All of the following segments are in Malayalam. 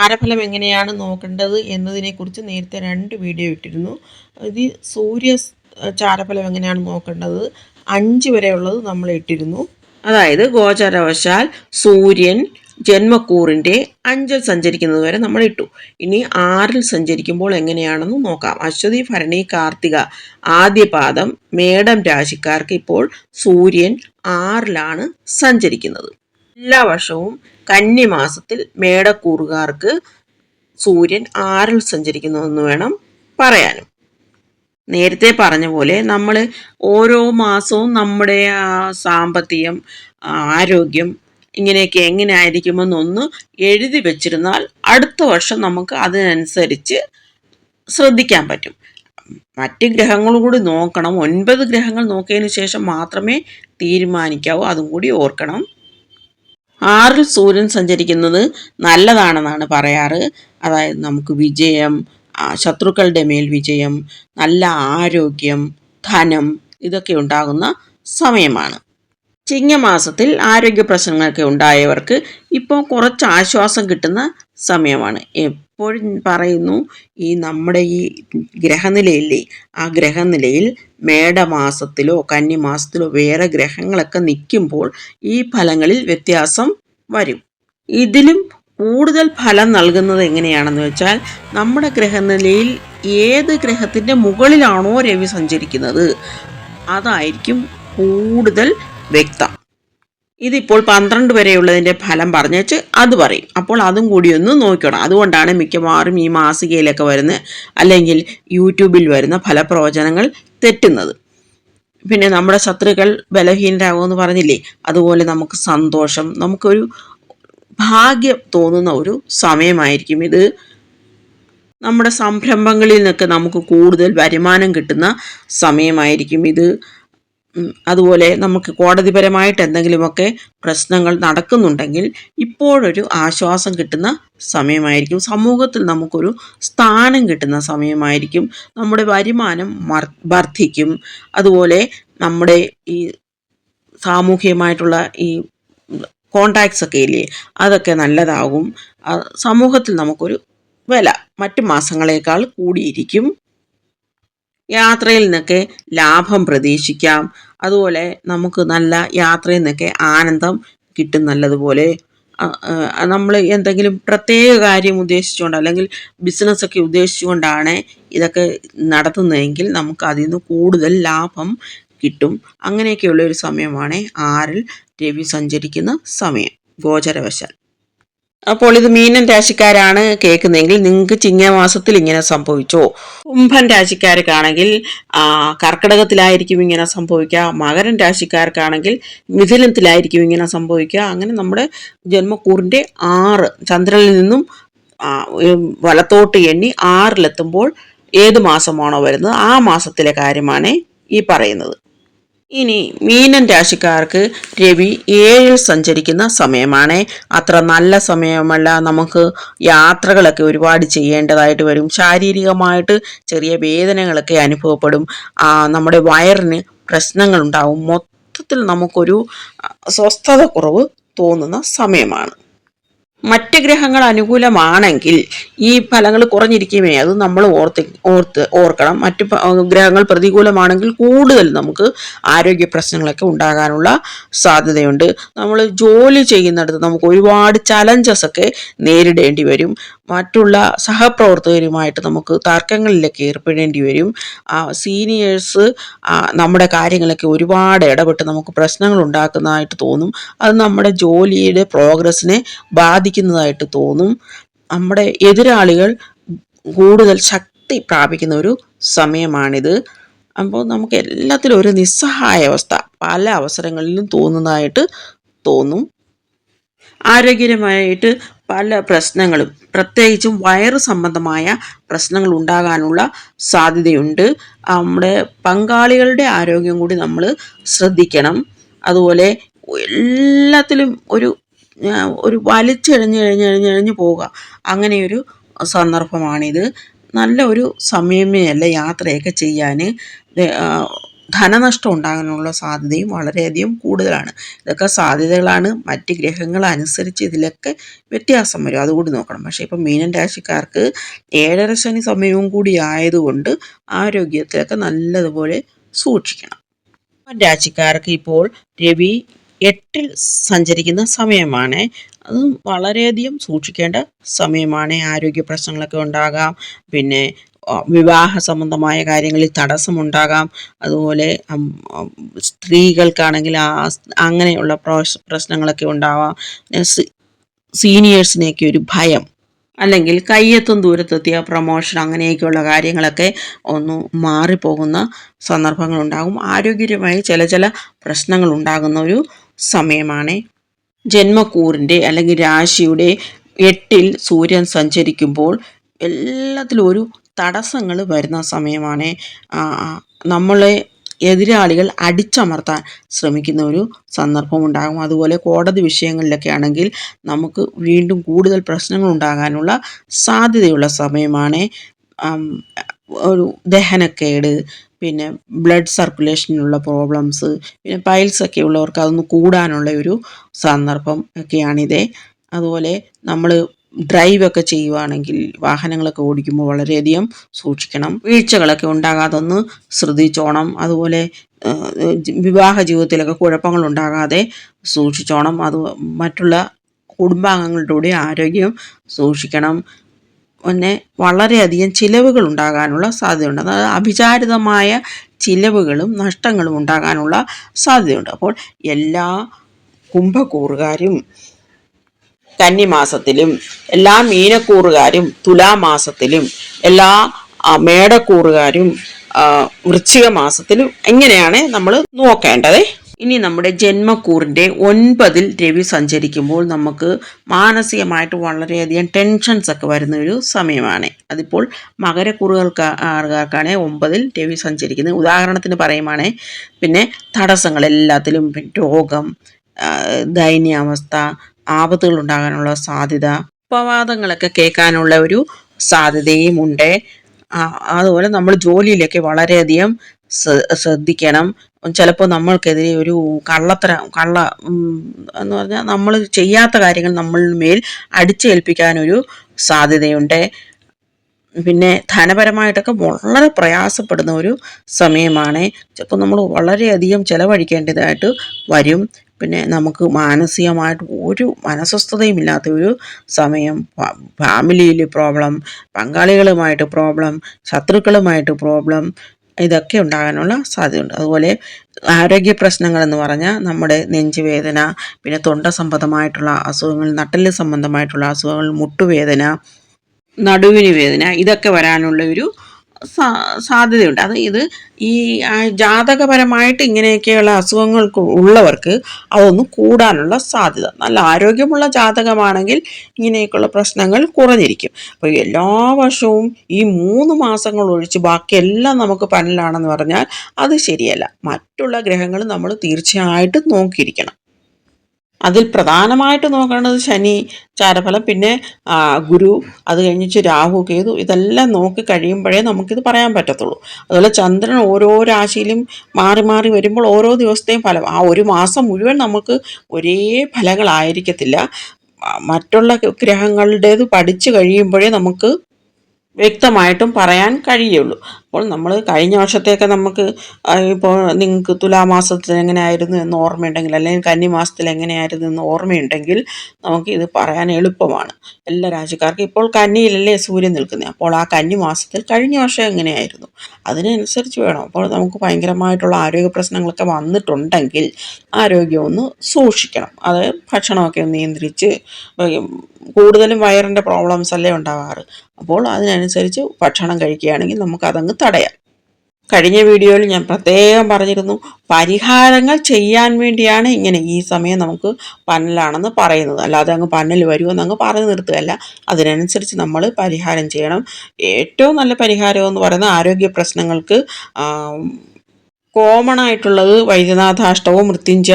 ചാരഫലം എങ്ങനെയാണ് നോക്കേണ്ടത് എന്നതിനെക്കുറിച്ച് നേരത്തെ രണ്ട് വീഡിയോ ഇട്ടിരുന്നു. ഇത് സൂര്യ ചാരഫലം എങ്ങനെയാണ് നോക്കേണ്ടത് അഞ്ച് വരെയുള്ളത് നമ്മൾ ഇട്ടിരുന്നു. അതായത് ഗോചരവശാൽ സൂര്യൻ ജന്മക്കൂറിന്റെ അഞ്ചിൽ സഞ്ചരിക്കുന്നത് വരെ നമ്മൾ ഇട്ടു. ഇനി ആറിൽ സഞ്ചരിക്കുമ്പോൾ എങ്ങനെയാണെന്ന് നോക്കാം. അശ്വതി ഭരണി കാർത്തിക ആദ്യപാദം മേടം രാശിക്കാർക്ക് ഇപ്പോൾ സൂര്യൻ ആറിലാണ് സഞ്ചരിക്കുന്നത്. എല്ലാ വർഷവും കന്നിമാസത്തിൽ മേടക്കൂറുകാർക്ക് സൂര്യൻ ആറിൽ സഞ്ചരിക്കുന്നതെന്ന് വേണം പറയാനും. നേരത്തെ പറഞ്ഞ പോലെ നമ്മൾ ഓരോ മാസവും നമ്മുടെ സാമ്പത്തികം ആരോഗ്യം ഇങ്ങനെയൊക്കെ എങ്ങനെ ആയിരിക്കുമെന്നൊന്ന് എഴുതി വെച്ചിരുന്നാൽ അടുത്ത വർഷം നമുക്ക് അതിനനുസരിച്ച് ശ്രദ്ധിക്കാൻ പറ്റും. മറ്റ് ഗ്രഹങ്ങളും കൂടി നോക്കണം. ഒൻപത് ഗ്രഹങ്ങൾ നോക്കിയതിന് ശേഷം മാത്രമേ തീരുമാനിക്കാവൂ. അതും കൂടി ഓർക്കണം. ആറിൽ സൂര്യൻ സഞ്ചരിക്കുന്നത് നല്ലതാണെന്നാണ് പറയാറ്. അതായത് നമുക്ക് വിജയം ശത്രുക്കളുടെ മേൽ വിജയം നല്ല ആരോഗ്യം ധനം ഇതൊക്കെ ഉണ്ടാകുന്ന സമയമാണ്. ചിങ്ങമാസത്തിൽ ആരോഗ്യ പ്രശ്നങ്ങളൊക്കെ ഉണ്ടായവർക്ക് ഇപ്പോൾ കുറച്ച് ആശ്വാസം കിട്ടുന്ന സമയമാണ്. എപ്പോഴും പറയുന്നു ഈ നമ്മുടെ ഈ ഗ്രഹനിലയില്ലേ ആ ഗ്രഹനിലയിൽ മേടമാസത്തിലോ കന്നിമാസത്തിലോ വേറെ ഗ്രഹങ്ങളൊക്കെ നിൽക്കുമ്പോൾ ഈ ഫലങ്ങളിൽ വ്യത്യാസം വരും. ഇതിലും കൂടുതൽ ഫലം നൽകുന്നത് എങ്ങനെയാണെന്ന് വെച്ചാൽ നമ്മുടെ ഗ്രഹനിലയിൽ ഏത് ഗ്രഹത്തിന്റെ മുകളിലാണോ രവി സഞ്ചരിക്കുന്നത് അതായിരിക്കും കൂടുതൽ വ്യക്തം. ഇതിപ്പോൾ പന്ത്രണ്ട് വരെയുള്ളതിന്റെ ഫലം പറഞ്ഞേച്ച് അത് പറയും. അപ്പോൾ അതും കൂടി ഒന്ന് നോക്കണം അതുകൊണ്ടാണ് മിക്കവാറും ഈ മാസികയിലൊക്കെ വരുന്ന അല്ലെങ്കിൽ യൂട്യൂബിൽ വരുന്ന ഫലപ്രവചനങ്ങൾ തെറ്റുന്നത്. പിന്നെ നമ്മുടെ ശത്രുക്കൾ ബലഹീനരാകുമെന്ന് പറഞ്ഞില്ലേ? അതുപോലെ നമുക്ക് സന്തോഷം നമുക്കൊരു ഭാഗ്യം തോന്നുന്ന ഒരു സമയമായിരിക്കും ഇത്. നമ്മുടെ സംരംഭങ്ങളിൽ നിന്നൊക്കെ നമുക്ക് കൂടുതൽ വരുമാനം കിട്ടുന്ന സമയമായിരിക്കും ഇത്. അതുപോലെ നമുക്ക് കോടതിപരമായിട്ട് എന്തെങ്കിലുമൊക്കെ പ്രശ്നങ്ങൾ നടക്കുന്നുണ്ടെങ്കിൽ ഇപ്പോഴൊരു ആശ്വാസം കിട്ടുന്ന സമയമായിരിക്കും. സമൂഹത്തിൽ നമുക്കൊരു സ്ഥാനം കിട്ടുന്ന സമയമായിരിക്കും. നമ്മുടെ വരുമാനം വർദ്ധിക്കും. അതുപോലെ നമ്മുടെ ഈ സാമൂഹികമായിട്ടുള്ള ഈ കോണ്ടാക്ട്സ് ഒക്കെ ഇല്ലേ അതൊക്കെ നല്ലതാകും. സമൂഹത്തിൽ നമുക്കൊരു വില മറ്റു മാസങ്ങളേക്കാൾ കൂടിയിരിക്കും. യാത്രയിൽ നിന്നൊക്കെ ലാഭം പ്രതീക്ഷിക്കാം. അതുപോലെ നമുക്ക് നല്ല യാത്രയിൽ നിന്നൊക്കെ ആനന്ദം കിട്ടും നല്ലതുപോലെ. നമ്മൾ എന്തെങ്കിലും പ്രത്യേക കാര്യം ഉദ്ദേശിച്ചുകൊണ്ട് അല്ലെങ്കിൽ ബിസിനസ്സൊക്കെ ഉദ്ദേശിച്ചുകൊണ്ടാണ് ഇതൊക്കെ നടത്തുന്നതെങ്കിൽ നമുക്ക് അതിൽ നിന്ന് കൂടുതൽ ലാഭം കിട്ടും. അങ്ങനെയൊക്കെയുള്ള ഒരു സമയമാണ് ആറിൽ രവി സഞ്ചരിക്കുന്ന സമയം. ഗോചരവശാൽ. അപ്പോൾ ഇത് മീനൻ രാശിക്കാരാണ് കേൾക്കുന്നതെങ്കിൽ നിങ്ങൾക്ക് ചിങ്ങമാസത്തിൽ ഇങ്ങനെ സംഭവിച്ചോ? കുംഭൻ രാശിക്കാർക്കാണെങ്കിൽ കർക്കിടകത്തിലായിരിക്കും ഇങ്ങനെ സംഭവിക്കുക. മകരൻ രാശിക്കാർക്കാണെങ്കിൽ മിഥുനത്തിലായിരിക്കും ഇങ്ങനെ സംഭവിക്കുക. അങ്ങനെ നമ്മുടെ ജന്മക്കൂറിന്റെ ആറ് ചന്ദ്രനിൽ നിന്നും വലത്തോട്ട് എണ്ണി ആറിലെത്തുമ്പോൾ ഏത് മാസമാണോ വരുന്നത്? ആ മാസത്തിലെ കാര്യമാണ് ഈ പറയുന്നത്. ഇനി മീനൻ രാശിക്കാർക്ക് രവി ഏഴിൽ സഞ്ചരിക്കുന്ന സമയമാണ്. അത്ര നല്ല സമയമല്ല. നമുക്ക് യാത്രകളൊക്കെ ഒരുപാട് ചെയ്യേണ്ടതായിട്ട് വരും. ശാരീരികമായിട്ട് ചെറിയ വേദനകളൊക്കെ അനുഭവപ്പെടും. നമ്മുടെ വയറിന് പ്രശ്നങ്ങളുണ്ടാവും. മൊത്തത്തിൽ നമുക്കൊരു സ്വസ്ഥത കുറവ് തോന്നുന്ന സമയമാണ്. മറ്റ് ഗ്രഹങ്ങൾ അനുകൂലമാണെങ്കിൽ ഈ ഫലങ്ങൾ കുറഞ്ഞിരിക്കുമേ. അത് നമ്മൾ ഓർത്ത് ഓർത്ത് ഓർക്കണം. മറ്റ് ഗ്രഹങ്ങൾ പ്രതികൂലമാണെങ്കിൽ കൂടുതൽ നമുക്ക് ആരോഗ്യ പ്രശ്നങ്ങളൊക്കെ ഉണ്ടാകാനുള്ള സാധ്യതയുണ്ട്. നമ്മൾ ജോലി ചെയ്യുന്നിടത്ത് നമുക്ക് ഒരുപാട് ചലഞ്ചസ് ഒക്കെ നേരിടേണ്ടി വരും. മറ്റുള്ള സഹപ്രവർത്തകരുമായിട്ട് നമുക്ക് തർക്കങ്ങളിലൊക്കെ ഏർപ്പെടേണ്ടി വരും. സീനിയേഴ്സ് നമ്മുടെ കാര്യങ്ങളൊക്കെ ഒരുപാട് ഇടപെട്ട് നമുക്ക് പ്രശ്നങ്ങൾ ഉണ്ടാക്കുന്നതായിട്ട് തോന്നും. അത് നമ്മുടെ ജോലിയുടെ പ്രോഗ്രസ്സിനെ ബാധിക്കുന്നതായിട്ട് തോന്നും. നമ്മുടെ എതിരാളികൾ കൂടുതൽ ശക്തി പ്രാപിക്കുന്ന ഒരു സമയമാണിത്. അപ്പോൾ നമുക്ക് എല്ലാത്തിലും ഒരു നിസ്സഹായ അവസ്ഥ പല അവസരങ്ങളിലും തോന്നുന്നതായിട്ട് തോന്നും. ആരോഗ്യപരമായിട്ട് പല പ്രശ്നങ്ങളും പ്രത്യേകിച്ചും വയറ് സംബന്ധമായ പ്രശ്നങ്ങൾ ഉണ്ടാകാനുള്ള സാധ്യതയുണ്ട്. നമ്മുടെ പങ്കാളികളുടെ ആരോഗ്യം കൂടി നമ്മൾ ശ്രദ്ധിക്കണം. അതുപോലെ എല്ലാത്തിലും ഒരു ഒരു വലിച്ചെഴിഞ്ഞ് എഴഞ്ഞ് എഴഞ്ഞ് എഴഞ്ഞ് പോവുക. അങ്ങനെയൊരു സന്ദർഭമാണിത്. നല്ല ഒരു സമയമേ അല്ല യാത്രയൊക്കെ ചെയ്യാൻ. ധനനഷ്ടം ഉണ്ടാകാനുള്ള സാധ്യതയും വളരെയധികം കൂടുതലാണ്. ഇതൊക്കെ സാധ്യതകളാണ്. മറ്റ് ഗ്രഹങ്ങൾ അനുസരിച്ച് ഇതിലൊക്കെ വ്യത്യാസം വരും. അതുകൂടി നോക്കണം. പക്ഷേ ഇപ്പം മീനൻ രാശിക്കാർക്ക് ഏഴര ശനി സമയവും കൂടി ആയതുകൊണ്ട് ആരോഗ്യത്തിലൊക്കെ നല്ലതുപോലെ സൂക്ഷിക്കണം. രാശിക്കാർക്ക് ഇപ്പോൾ രവി എട്ടിൽ സഞ്ചരിക്കുന്ന സമയമാണ്. അത് വളരെയധികം സൂക്ഷിക്കേണ്ട സമയമാണ്. ആരോഗ്യ പ്രശ്നങ്ങളൊക്കെ ഉണ്ടാകാം. പിന്നെ വിവാഹ സംബന്ധമായ കാര്യങ്ങളിൽ തടസ്സമുണ്ടാകാം. അതുപോലെ സ്ത്രീകൾക്കാണെങ്കിൽ ആ അങ്ങനെയുള്ള പ്രശ്നങ്ങളൊക്കെ ഉണ്ടാവാം. സീനിയേഴ്സിനെയൊക്കെ ഒരു ഭയം. അല്ലെങ്കിൽ കയ്യെത്തും ദൂരത്തെത്തിയ പ്രൊമോഷൻ അങ്ങനെയൊക്കെയുള്ള കാര്യങ്ങളൊക്കെ ഒന്ന് മാറിപ്പോകുന്ന സന്ദർഭങ്ങളുണ്ടാകും. ആരോഗ്യപരമായി ചില ചില പ്രശ്നങ്ങൾ ഉണ്ടാകുന്ന ഒരു സമയമാണ്. ജന്മക്കൂറിന്റെ അല്ലെങ്കിൽ രാശിയുടെ എട്ടിൽ സൂര്യൻ സഞ്ചരിക്കുമ്പോൾ എല്ലാത്തിലും ഒരു തടസ്സങ്ങൾ വരുന്ന സമയമാണ് നമ്മളെ എതിരാളികൾ അടിച്ചമർത്താൻ ശ്രമിക്കുന്ന ഒരു സന്ദർഭം ഉണ്ടാകും. അതുപോലെ കോടതി വിഷയങ്ങളിലൊക്കെ ആണെങ്കിൽ നമുക്ക് വീണ്ടും കൂടുതൽ പ്രശ്നങ്ങൾ ഉണ്ടാകാനുള്ള സാധ്യതയുള്ള സമയമാണ് ഒരു ദഹനക്കേട് പിന്നെ ബ്ലഡ് സർക്കുലേഷനുള്ള പ്രോബ്ലംസ് പിന്നെ പൈൽസ് ഒക്കെ ഉള്ളവർക്ക് അതൊന്ന് കൂടാനുള്ള ഒരു സന്ദർഭം ഒക്കെയാണിത്. അതുപോലെ നമ്മൾ ഡ്രൈവ് ഒക്കെ ചെയ്യുവാണെങ്കിൽ വാഹനങ്ങളൊക്കെ ഓടിക്കുമ്പോൾ വളരെയധികം സൂക്ഷിക്കണം. വീഴ്ചകളൊക്കെ ഉണ്ടാകാതെ ഒന്ന് ശ്രദ്ധിച്ചോണം. അതുപോലെ വിവാഹ ജീവിതത്തിലൊക്കെ കുഴപ്പങ്ങൾ ഉണ്ടാകാതെ സൂക്ഷിച്ചോണം. അത് മറ്റുള്ള കുടുംബാംഗങ്ങളുടെ കൂടി ആരോഗ്യം സൂക്ഷിക്കണം. പിന്നെ വളരെയധികം ചിലവുകൾ ഉണ്ടാകാനുള്ള സാധ്യതയുണ്ട്. അതായത് അഭിചാരിതമായ ചിലവുകളും നഷ്ടങ്ങളും ഉണ്ടാകാനുള്ള സാധ്യതയുണ്ട്. അപ്പോൾ എല്ലാ കുംഭക്കൂറുകാരും കന്നിമാസത്തിലും എല്ലാ മീനക്കൂറുകാരും തുലാമാസത്തിലും എല്ലാ മേടക്കൂറുകാരും വൃശ്ചിക മാസത്തിലും എങ്ങനെയാണ് നമ്മൾ നോക്കേണ്ടത്. ഇനി നമ്മുടെ ജന്മക്കൂറിന്റെ ഒൻപതിൽ രവി സഞ്ചരിക്കുമ്പോൾ നമുക്ക് മാനസികമായിട്ട് വളരെയധികം ടെൻഷൻസ് ഒക്കെ വരുന്ന ഒരു സമയമാണ്. അതിപ്പോൾ മകരക്കൂറുകൾക്കാർക്കാണ് ഒമ്പതിൽ രവി സഞ്ചരിക്കുന്നത്. ഉദാഹരണത്തിന് പറയുവാണ് പിന്നെ തടസ്സങ്ങൾ എല്ലാത്തിലും രോഗം ദയനീയാവസ്ഥ ആപത്തുകൾ ഉണ്ടാകാനുള്ള സാധ്യത അപവാദങ്ങളൊക്കെ കേൾക്കാനുള്ള ഒരു സാധ്യതയും ഉണ്ട്. അതുപോലെ നമ്മൾ ജോലിയിലൊക്കെ വളരെയധികം ശ്രദ്ധിക്കണം. ചിലപ്പോൾ നമ്മൾക്കെതിരെ ഒരു കള്ളത്തര കള്ള എന്ന് പറഞ്ഞാൽ നമ്മൾ ചെയ്യാത്ത കാര്യങ്ങൾ നമ്മൾ മേൽ അടിച്ചേൽപ്പിക്കാനൊരു സാധ്യതയുണ്ട്. പിന്നെ ധനപരമായിട്ടൊക്കെ വളരെ പ്രയാസപ്പെടുന്ന ഒരു സമയമാണ്. ചിലപ്പോൾ നമ്മൾ വളരെയധികം ചിലവഴിക്കേണ്ടതായിട്ട് വരും. പിന്നെ നമുക്ക് മാനസികമായിട്ട് ഒരു മനസ്വസ്ഥതയും ഇല്ലാത്ത ഒരു സമയം ഫാമിലിയിൽ പ്രോബ്ലം പങ്കാളികളുമായിട്ട് പ്രോബ്ലം ശത്രുക്കളുമായിട്ട് പ്രോബ്ലം ഇതൊക്കെ ഉണ്ടാകാനുള്ള സാധ്യതയുണ്ട്. അതുപോലെ ആരോഗ്യ പ്രശ്നങ്ങളെന്ന് പറഞ്ഞാൽ നമ്മുടെ നെഞ്ചുവേദന പിന്നെ തൊണ്ട സംബന്ധമായിട്ടുള്ള അസുഖങ്ങൾ നട്ടൽ സംബന്ധമായിട്ടുള്ള അസുഖങ്ങൾ മുട്ടുവേദന നടുവിന് വേദന ഇതൊക്കെ വരാനുള്ള ഒരു സാധ്യതയുണ്ട്. അത് ഇത് ഈ ജാതകപരമായിട്ട് ഇങ്ങനെയൊക്കെയുള്ള അസുഖങ്ങൾ ഉള്ളവർക്ക് അതൊന്നും കൂടാനുള്ള സാധ്യത. നല്ല ആരോഗ്യമുള്ള ജാതകമാണെങ്കിൽ ഇങ്ങനെയൊക്കെയുള്ള പ്രശ്നങ്ങൾ കുറഞ്ഞിരിക്കും. അപ്പോൾ എല്ലാ വർഷവും ഈ മൂന്ന് മാസങ്ങൾ ഒഴിച്ച് ബാക്കിയെല്ലാം നമുക്ക് പനലാണെന്ന് പറഞ്ഞാൽ അത് ശരിയല്ല. മറ്റുള്ള ഗ്രഹങ്ങൾ നമ്മൾ തീർച്ചയായിട്ടും നോക്കിയിരിക്കണം. അതിൽ പ്രധാനമായിട്ട് നോക്കേണ്ടത് ശനി ചാരഫലം പിന്നെ ഗുരു അത് കഴിഞ്ഞിച്ച് രാഹു കേതു ഇതെല്ലാം നോക്കി കഴിയുമ്പോഴേ നമുക്കിത് പറയാൻ പറ്റത്തുള്ളൂ. അതുപോലെ ചന്ദ്രൻ ഓരോ രാശിയിലും മാറി മാറി വരുമ്പോൾ ഓരോ ദിവസത്തെയും ഫലം. ആ ഒരു മാസം മുഴുവൻ നമുക്ക് ഒരേ ഫലങ്ങളായിരിക്കത്തില്ല. മറ്റുള്ള ഗ്രഹങ്ങളുടേത് പഠിച്ചു കഴിയുമ്പോഴേ നമുക്ക് വ്യക്തമായിട്ടും പറയാൻ കഴിയുള്ളൂ. അപ്പോൾ നമ്മൾ കഴിഞ്ഞ വർഷത്തേക്ക് നമുക്ക് ഇപ്പോൾ നിങ്ങൾക്ക് തുലാമാസത്തിൽ എങ്ങനെയായിരുന്നു എന്ന് ഓർമ്മയുണ്ടെങ്കിൽ അല്ലെങ്കിൽ കന്നിമാസത്തിൽ എങ്ങനെയായിരുന്നു എന്ന് ഓർമ്മയുണ്ടെങ്കിൽ നമുക്ക് ഇത് പറയാൻ എളുപ്പമാണ്. എല്ലാ രാജ്യക്കാർക്കും ഇപ്പോൾ കന്നിയിലല്ലേ സൂര്യൻ നിൽക്കുന്നത്. അപ്പോൾ ആ കന്നി മാസത്തിൽ കഴിഞ്ഞ വർഷം എങ്ങനെയായിരുന്നു? അതിനനുസരിച്ച് വേണം. അപ്പോൾ നമുക്ക് ഭയങ്കരമായിട്ടുള്ള ആരോഗ്യ പ്രശ്നങ്ങളൊക്കെ വന്നിട്ടുണ്ടെങ്കിൽ ആരോഗ്യം ഒന്ന് സൂക്ഷിക്കണം. അത് ഭക്ഷണമൊക്കെ നിയന്ത്രിച്ച് കൂടുതലും വയറിന്റെ പ്രോബ്ലംസ് അല്ലേ ഉണ്ടാകാറ് അപ്പോൾ അതിനനുസരിച്ച് ഭക്ഷണം കഴിക്കുകയാണെങ്കിൽ നമുക്ക് അതങ്ങ് തടയാം കഴിഞ്ഞ വീഡിയോയിൽ ഞാൻ പ്രത്യേകം പറഞ്ഞിരുന്നു പരിഹാരങ്ങൾ ചെയ്യാൻ വേണ്ടിയാണ് ഇങ്ങനെ ഈ സമയം നമുക്ക് പന്നലാണെന്ന് പറയുന്നത്. അല്ലാതെ അങ്ങ് പന്നൽ വരുമെന്ന് അങ്ങ് പറഞ്ഞു നിർത്തുകയല്ല. അതിനനുസരിച്ച് നമ്മൾ പരിഹാരം ചെയ്യണം. ഏറ്റവും നല്ല പരിഹാരം എന്ന് പറയുന്നത് ആരോഗ്യ പ്രശ്നങ്ങൾക്ക് കോമൺ ആയിട്ടുള്ളത് വൈദ്യനാഥാഷ്ടവും മൃത്യുഞ്ജ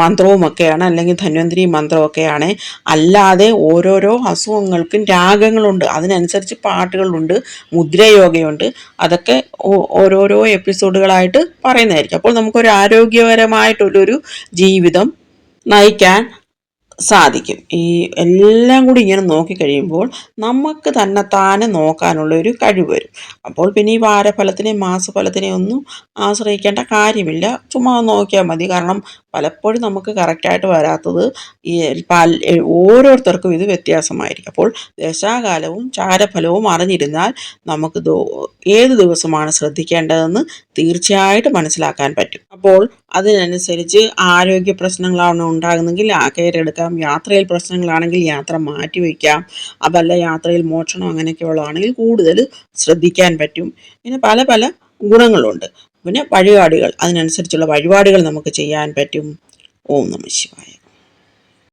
മന്ത്രവും ഒക്കെയാണ് അല്ലെങ്കിൽ ധന്വന്തിരി മന്ത്രമൊക്കെയാണ് അല്ലാതെ ഓരോരോ അസുഖങ്ങൾക്കും രാഗങ്ങളുണ്ട്. അതിനനുസരിച്ച് പാട്ടുകളുണ്ട് മുദ്രയോഗയുണ്ട്. അതൊക്കെ ഓരോരോ എപ്പിസോഡുകളായിട്ട് പറയുന്നതായിരിക്കും. അപ്പോൾ നമുക്കൊരു ആരോഗ്യപരമായിട്ടുള്ളൊരു ജീവിതം നയിക്കാൻ സാധിക്കും. ഈ എല്ലാം കൂടി ഇങ്ങനെ നോക്കിക്കഴിയുമ്പോൾ നമുക്ക് തന്നെ താനെ നോക്കാനുള്ള ഒരു കഴിവ് വരും. അപ്പോൾ പിന്നെ ഈ വാരഫലത്തിനെ മാസഫലത്തിനെ ഒന്നും ആശ്രയിക്കേണ്ട കാര്യമില്ല. ചുമ്മാ നോക്കിയാൽ മതി. കാരണം പലപ്പോഴും നമുക്ക് കറക്റ്റായിട്ട് വരാത്തത് ഈ പല ഓരോരുത്തർക്കും ഇത് വ്യത്യാസമായിരിക്കും. അപ്പോൾ ദശാകാലവും ചാരഫലവും അറിഞ്ഞിരുന്നാൽ നമുക്ക് ഏത് ദിവസമാണ് ശ്രദ്ധിക്കേണ്ടതെന്ന് തീർച്ചയായിട്ടും മനസ്സിലാക്കാൻ പറ്റും. അപ്പോൾ അതിനനുസരിച്ച് ആരോഗ്യ പ്രശ്നങ്ങളാണ് ഉണ്ടാകുന്നെങ്കിൽ ആ കയറെടുക്കാം. യാത്രയിൽ പ്രശ്നങ്ങളാണെങ്കിൽ യാത്ര മാറ്റിവെക്കാം അതല്ല യാത്രയിൽ മോഷണം അങ്ങനെയൊക്കെ ഉള്ളതാണെങ്കിൽ കൂടുതൽ ശ്രദ്ധിക്കാൻ പറ്റും. പിന്നെ പല പല ഗുണങ്ങളുണ്ട്. പിന്നെ വഴിപാടുകൾ. അതിനനുസരിച്ചുള്ള വഴിപാടുകൾ നമുക്ക് ചെയ്യാൻ പറ്റും. ഓം നമ ശിവായ.